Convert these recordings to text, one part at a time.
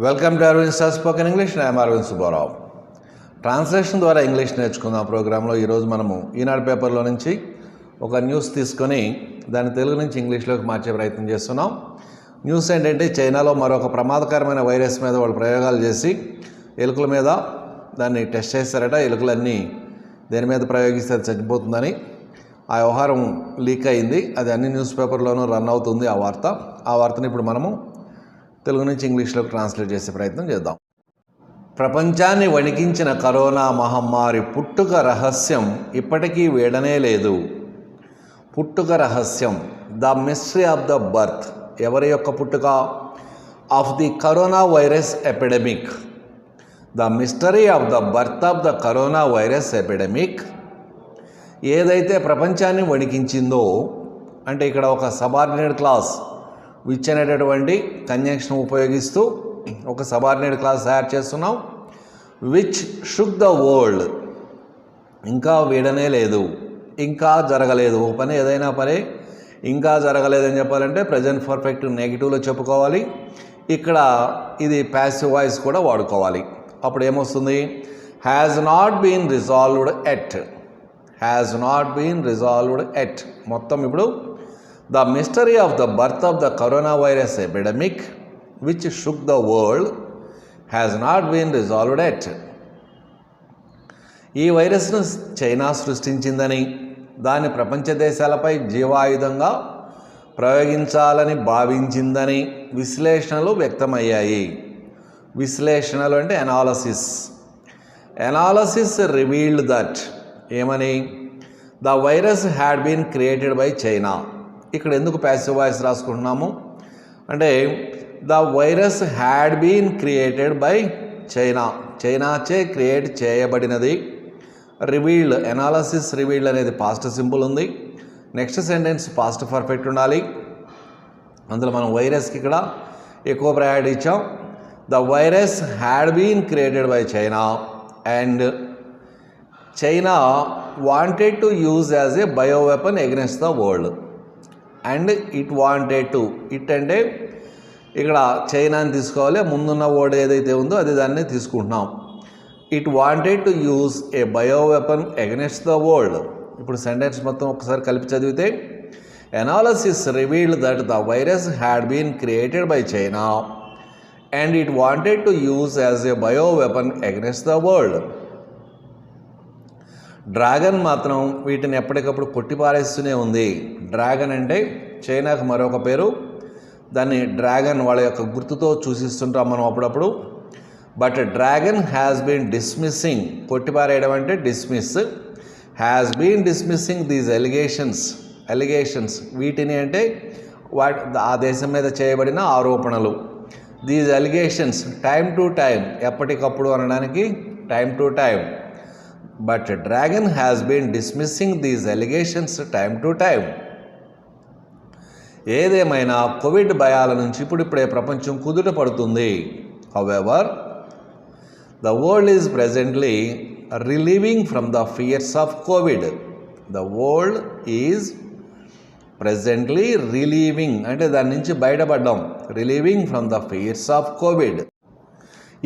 Welcome to Arvind sir spoken English I'm Arvind Subbarao translation ద్వారా English నేర్చుకుందాం ప్రోగ్రాంలో. ఈరోజు మనము ఈనాడు పేపర్లో నుంచి ఒక న్యూస్ తీసుకొని దాన్ని తెలుగు నుంచి ఇంగ్లీష్లోకి మార్చే ప్రయత్నం చేస్తున్నాం. న్యూస్ ఏంటంటే చైనాలో మరొక ప్రమాదకరమైన వైరస్ మీద వాళ్ళు ప్రయోగాలు చేసి ఎలుకల మీద దాన్ని టెస్ట్ చేస్తారట ఎలుకలన్నీ దేని మీద ప్రయోగిస్తే అది చచ్చిపోతుందని ఆ వ్యవహారం లీక్ అయింది. అది అన్ని న్యూస్ పేపర్లోనూ రన్ అవుతుంది ఆ వార్త. ఆ వార్తను ఇప్పుడు మనము తెలుగు నుంచి ఇంగ్లీష్లోకి ట్రాన్స్లేట్ చేసే ప్రయత్నం చేద్దాం. ప్రపంచాన్ని వణికించిన కరోనా మహమ్మారి పుట్టుక రహస్యం ఇప్పటికీ వీడనే లేదు. పుట్టుక రహస్యం the mystery of the birth ఎవరి యొక్క పుట్టుక? Of the corona virus epidemic. The mystery of the birth of the corona virus epidemic. ఏదైతే ప్రపంచాన్ని వణికించిందో అంటే ఇక్కడ ఒక సబార్డినేట్ క్లాస్ విచ్ అనేటటువంటి కంజంక్షన్ ఉపయోగిస్తూ ఒక సబార్డినేట్ క్లాస్ తయారు చేస్తున్నాం. Which shook the world. ఇంకా వీడనే లేదు. ఇంకా జరగలేదు. పని ఏదైనా పని ఇంకా జరగలేదని చెప్పాలంటే ప్రజెంట్ పర్ఫెక్ట్ నెగిటివ్లో చెప్పుకోవాలి. ఇక్కడ ఇది ప్యాసివ్ వాయిస్ కూడా వాడుకోవాలి. అప్పుడు ఏమొస్తుంది? Has not been resolved yet has not been resolved yet మొత్తం ఇప్పుడు the mystery of the birth of the corona virus epidemic which shook the world has not been resolved yet ఈ వైరస్ను China సృష్టించిందని దాని ప్రపంచ దేశాలపై జీవాయుధంగా ప్రయోగించాలని భావించిందని విశ్లేషణలు వ్యక్తమయ్యాయి. విశ్లేషణలు అంటే ఎనాలసిస్ ఎనాలసిస్ రివీల్డ్ దట్ ఏమని? The virus had been created by China ఇక్కడ ఎందుకు ప్యాసివ్ వాయిస్ రాసుకుంటున్నాము? అంటే the virus had been created by China చైనాచే create చేయబడినది. రివీల్డ్ ఎనాలసిస్ రివీల్డ్ అనేది పాస్ట్ సింపుల్ ఉంది. నెక్స్ట్ సెంటెన్స్ పాస్ట్ పర్ఫెక్ట్ ఉండాలి. అందులో మనం వైరస్కి ఇక్కడ ఎక్కువ ప్రయారిటీ ఇచ్చాం. The virus had been created by China and China wanted to use as a bio weapon against the world and it wanted to. It అంటే ఇక్కడ చైనాని తీసుకోవాలి ముందున్న వర్డ్ ఏదైతే ఉందో అది దాన్ని తీసుకుంటున్నాం. It wanted to use a bio weapon against the world. ఇప్పుడు సెంటెన్స్ మొత్తం ఒకసారి కలిపి చదివితే analysis revealed that the virus had been created by China and it wanted to use as a bio weapon against the world dragon మాత్రం వీటిని ఎప్పటికప్పుడు కొట్టిపారేస్తూనే ఉంది. Dragon అంటే చైనాకు మరొక పేరు. దాన్ని డ్రాగన్ వాళ్ళ యొక్క గుర్తుతో చూసిస్తుంటాం మనం అప్పుడప్పుడు. But dragon has been dismissing కొట్టిపారేయడం అంటే dismiss has been dismissing these allegations allegations వీటిని అంటే వాటి ఆ దేశం మీద చేయబడిన ఆరోపణలు. These allegations time to time ఎప్పటికప్పుడు అనడానికి time to time but dragon has been dismissing these allegations time to time ఏదేమైనా కోవిడ్ భయాల నుంచి ఇప్పుడిప్పుడే ప్రపంచం కుదుట పడుతుంది. However the world is presently relieving from the fears of Covid the world is presently relieving అంటే దాని నుంచి బయటపడ్డాం. Relieving from the fears of Covid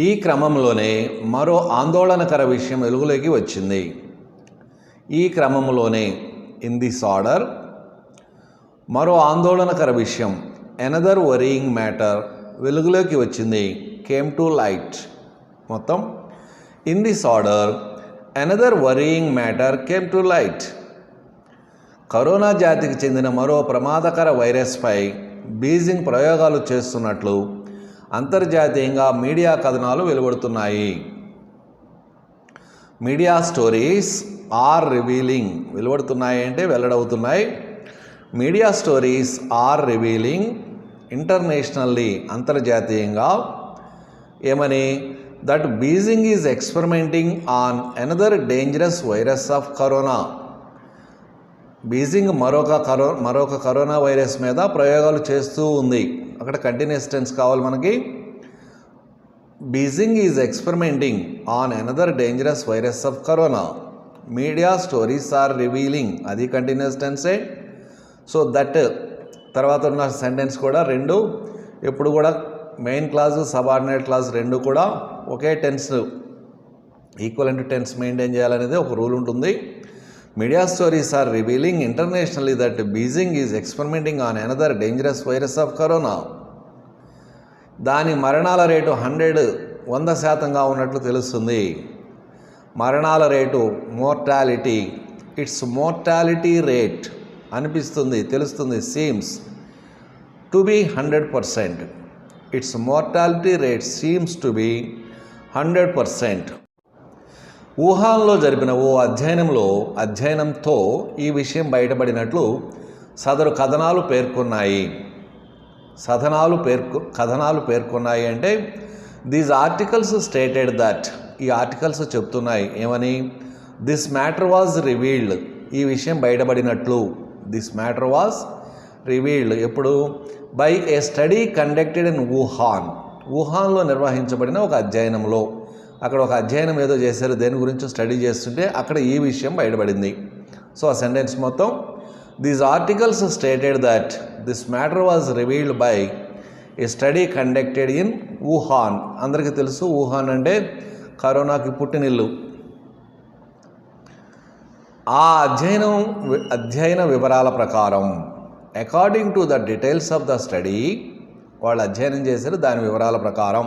ఈ క్రమంలోనే మరో ఆందోళనకర విషయం వెలుగులోకి వచ్చింది. ఈ క్రమంలోనే ఇన్ దిస్ ఆర్డర్ మరో ఆందోళనకర విషయం ఎనదర్ వరీయింగ్ మ్యాటర్ వెలుగులోకి వచ్చింది. కేమ్ టు లైట్ మొత్తం in this order another worrying matter came to light corona జాతికి చెందిన మరో ప్రమాదకర వైరస్పై బీజింగ్ ప్రయోగాలు చేస్తున్నట్లు అంతర్జాతీయంగా మీడియా కథనాలు వెలువడుతున్నాయి. Media stories are revealing. వెలువడుతున్నాయి అంటే వెల్లడవుతున్నాయి. Media stories are revealing internationally అంతర్జాతీయంగా. ఏమని? That Beijing is experimenting on another dangerous virus of corona. Beijing మరొక కరో మరొక కరోనా వైరస్ మీద ప్రయోగాలు చేస్తూ ఉంది. అక్కడ కంటిన్యూస్ టెన్స్ కావాలి మనకి. Beijing is experimenting on another dangerous virus of corona media stories are revealing అది కంటిన్యూస్ టెన్సే సో దట్ తర్వాత ఉన్న సెంటెన్స్ కూడా రెండు. ఎప్పుడు కూడా మెయిన్ క్లాస్ సబార్డినేట్ క్లాస్ రెండు కూడా ఒకే టెన్స్ అండ్ టెన్స్ మెయింటైన్ చేయాలనేది ఒక రూల్ ఉంటుంది. Media stories are revealing internationally that Beijing is experimenting on another dangerous virus of corona దాని మరణాల రేటు హండ్రెడ్ వంద శాతంగా ఉన్నట్లు తెలుస్తుంది. మరణాల rate mortality it's mortality rate అనిపిస్తుంది తెలుస్తుంది seems to be hundred percent its mortality rate seems to be hundred percent వుహాన్లో జరిపిన ఓ అధ్యయనంలో అధ్యయనంతో ఈ విషయం బయటపడినట్లు సదరు కథనాలు పేర్కొన్నాయి. సథనాలు పేర్కొ కథనాలు పేర్కొన్నాయి అంటే దీస్ ఆర్టికల్స్ స్టేటెడ్ దట్ ఈ ఆర్టికల్స్ చెప్తున్నాయి. ఏమని? దిస్ మ్యాటర్ వాజ్ రివీల్డ్ ఈ విషయం బయటపడినట్లు. దిస్ మ్యాటర్ వాజ్ రివీల్డ్ ఎప్పుడు? By a study conducted in Wuhan వుహాన్లో నిర్వహించబడిన ఒక అధ్యయనంలో. అక్కడ ఒక అధ్యయనం ఏదో చేశారు దేని గురించి స్టడీ చేస్తుంటే అక్కడ ఈ విషయం బయటపడింది. సో ఆ సెంటెన్స్ మొత్తం these articles stated that this matter was revealed by a study conducted in Wuhan అందరికీ తెలుసు వుహాన్ అంటే కరోనాకి పుట్టినిల్లు ఆ అధ్యయనం అధ్యయన వివరాల ప్రకారం according to the details of the study వాళ్ళు అధ్యయనం చేశారు దాని వివరాల ప్రకారం.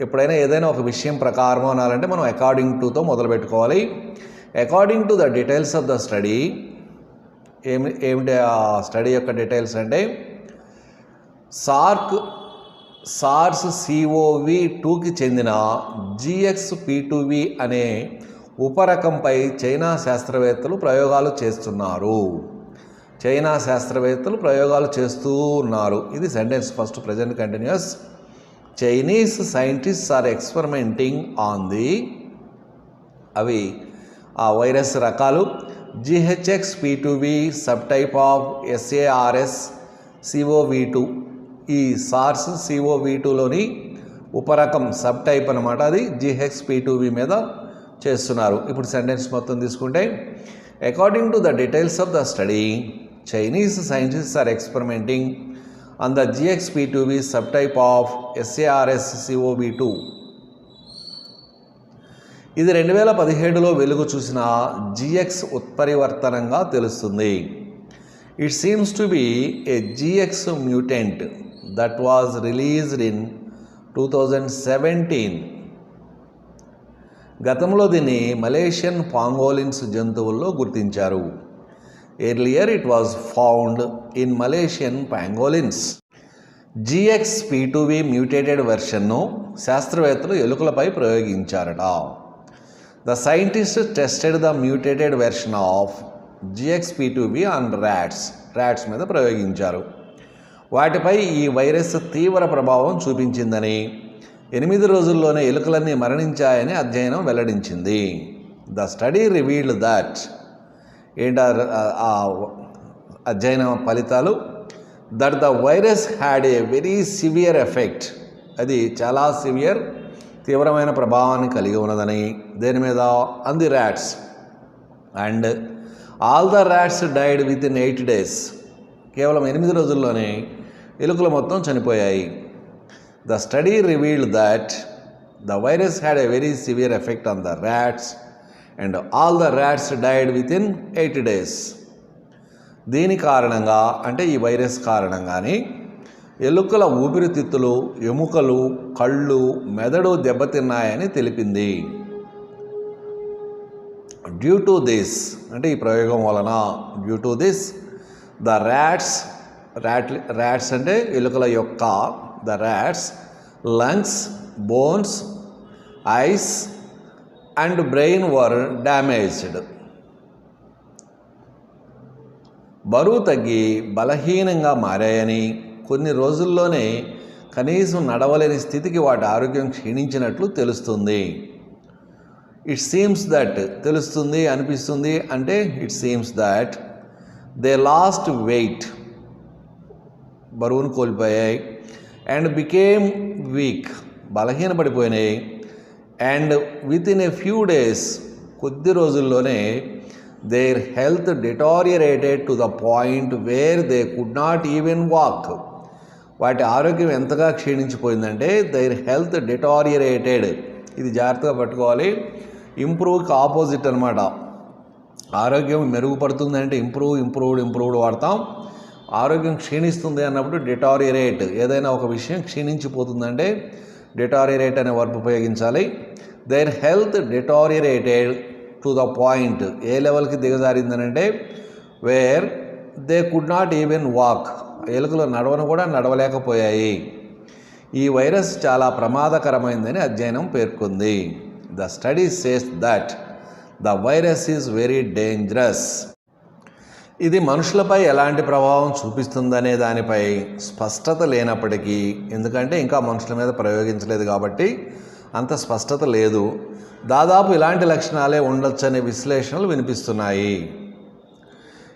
ఎప్పుడైనా ఏదైనా ఒక విషయం ప్రకారం అనాలంటే మనం అకార్డింగ్ టుతో మొదలు పెట్టుకోవాలి according to the details of the study ఏమి ఏమిటి ఆ స్టడీ యొక్క డీటెయిల్స్ అంటే సార్క్ సార్స్ సిఓవి టూకి చెందిన జిఎక్స్ పి అనే ఉపరకంపై చైనా శాస్త్రవేత్తలు ప్రయోగాలు చేస్తున్నారు. చైనా శాస్త్రవేత్తలు ప్రయోగాలు చేస్తూ ఉన్నారు. ఇది sentence first present continuous Chinese scientists are experimenting on the అవి ఆ వైరస్ రకాలు GHX P V sub type of SARS CoV two ఈ సార్స్ సిఓవి టూలోని ఉపరకం సబ్ టైప్ అనమాట అది జిహెచ్ పీ వి మీద చేస్తున్నారు. ఇప్పుడు సెంటెన్స్ మొత్తం తీసుకుంటే according to the details of the study Chinese scientists are experimenting on the GX two V subtype of SARS CoV two ఇది రెండు వేల పదిహేడులో వెలుగు చూసిన జిఎక్స్ ఉత్పరివర్తనంగా తెలుస్తుంది. It seems to be a GX mutant that was released in two thousand seventeen గతంలో దీన్ని మలేషియన్ పాంగోలిన్స్ జంతువుల్లో గుర్తించారు. Earlier it was found in Malaysian pangolins GX P mutated వెర్షన్ను శాస్త్రవేత్తలు ఎలుకలపై ప్రయోగించారట. The scientist tested the mutated version of GXP V on rats rats మీద ప్రయోగించారు. వాటిపై ఈ వైరస్ తీవ్ర ప్రభావం చూపించిందని ఎనిమిది రోజుల్లోనే ఎలుకలన్నీ మరణించాయని అధ్యయనం వెల్లడించింది. ద స్టడీ రివీల్డ్ దట్ ఏంట ఆ అధ్యయనం ఫలితాలు? That the virus had a very severe effect అది చాలా సివియర్ తీవ్రమైన ప్రభావాన్ని కలిగి ఉన్నదని. దేని మీద? On the rats and all the rats died within eight days కేవలం ఎనిమిది రోజుల్లోనే ఎలుకలు మొత్తం చనిపోయాయి. The study revealed that the virus had a very severe effect on the rats and all the rats died within eight days దీని కారణంగా అంటే ఈ virus కారణంగానే ఎలుకల ఊపిరితిత్తులు ఎముకలు కళ్ళు మెదడు దెబ్బతిన్నాయని తెలిపింది. డ్యూ టు దిస్ అంటే ఈ ప్రయోగం వలన due to this the rats rat rats అంటే ఎలుకల యొక్క the rats lungs bones eyes and brain were damaged. బరువు తగ్గి బలహీనంగా మారాయని కొన్ని రోజుల్లోనే కనీసం నడవలేని స్థితికి వాటి ఆరోగ్యం క్షీణించినట్లు తెలుస్తుంది. ఇట్ సీమ్స్ దట్ తెలుస్తుంది అనిపిస్తుంది అంటే it seems that they lost weight బరువును కోల్పోయాయి. And became weak బలహీనపడిపోయినాయి. And with in a few days కొద్ది రోజుల్లోనే their health deteriorated to the point where they could not even walk వాటి ఆరోగ్యం ఎంతగా క్షీణించిపోయిందంటే దైర్ హెల్త్ డిటారియరేటెడ్ ఇది జాగ్రత్తగా పట్టుకోవాలి. ఇంప్రూవ్కి ఆపోజిట్ అనమాట ఆరోగ్యం మెరుగుపడుతుందంటే ఇంప్రూవ్ ఇంప్రూవ్డ్ ఇంప్రూవ్డ్ వాడతాం. ఆరోగ్యం క్షీణిస్తుంది అన్నప్పుడు డిటారియరేట్ ఏదైనా ఒక విషయం క్షీణించిపోతుందంటే డిటారిరేట్ అనే వర్బ్ ఉపయోగించాలి. Their health deteriorated to the point ఏ లెవెల్కి దిగజారిందనంటే where they could not even walk ఎలుకలు నడవను కూడా నడవలేకపోయాయి. ఈ వైరస్ చాలా ప్రమాదకరమైందని అధ్యయనం పేర్కొంది. The study says that the virus is very dangerous ఇది మనుషులపై ఎలాంటి ప్రభావం చూపిస్తుందనే దానిపై స్పష్టత లేనప్పటికీ ఎందుకంటే ఇంకా మనుషుల మీద ప్రయోగించలేదు కాబట్టి అంత స్పష్టత లేదు. దాదాపు ఇలాంటి లక్షణాలే ఉండొచ్చనే విశ్లేషణలు వినిపిస్తున్నాయి.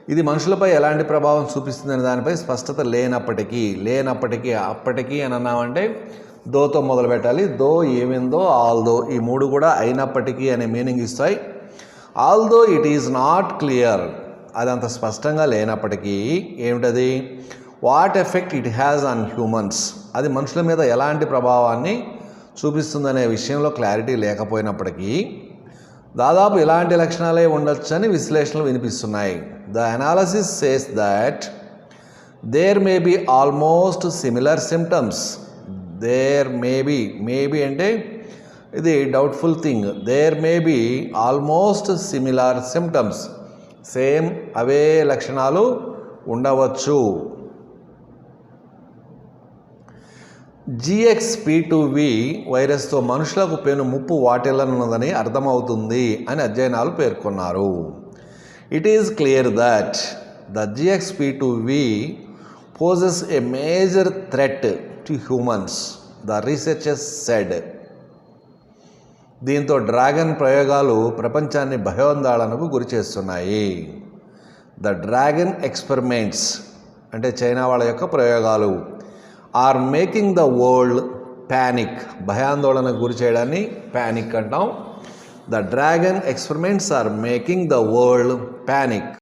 ఇది మనుషులపై ఎలాంటి ప్రభావం చూపిస్తుందనే దానిపై స్పష్టత లేనప్పటికీ లేనప్పటికీ అప్పటికీ అని అన్నామంటే దోతో మొదలు పెట్టాలి. దో ఏమిందో ఆల్దో ఈ మూడు కూడా అయినప్పటికీ అనే మీనింగ్ ఇస్తాయి. Although it is not clear. అది అంత స్పష్టంగా లేనప్పటికీ ఏమిటది? What effect it has on humans అది మనుషుల మీద ఎలాంటి ప్రభావాన్ని చూపిస్తుందనే విషయంలో క్లారిటీ లేకపోయినప్పటికీ దాదాపు ఇలాంటి లక్షణాలే ఉండొచ్చని విశ్లేషణలు వినిపిస్తున్నాయి. The analysis says that there may be almost similar symptoms there may be maybe అంటే ఇది doubtful thing there may be almost similar symptoms same అవే లక్షణాలు ఉండవచ్చు. జిఎక్స్ వి వైరస్తో మనుషులకు పెను ముప్పు వాటిల్లనున్నదని అర్థమవుతుంది అని అధ్యయనాలు పేర్కొన్నారు. It is clear that the GX V poses a major threat to humans the researches said దీంతో డ్రాగన్ ప్రయోగాలు ప్రపంచాన్ని భయోందాళనకు గురి చేస్తున్నాయి. ద డ్రాగన్ ఎక్స్పెరిమెంట్స్ అంటే చైనా వాళ్ళ యొక్క ప్రయోగాలు are making the world panic భయాందోళనకు గురి చేయడాన్ని ప్యానిక్ అంటాం. The dragon experiments are making the world panic.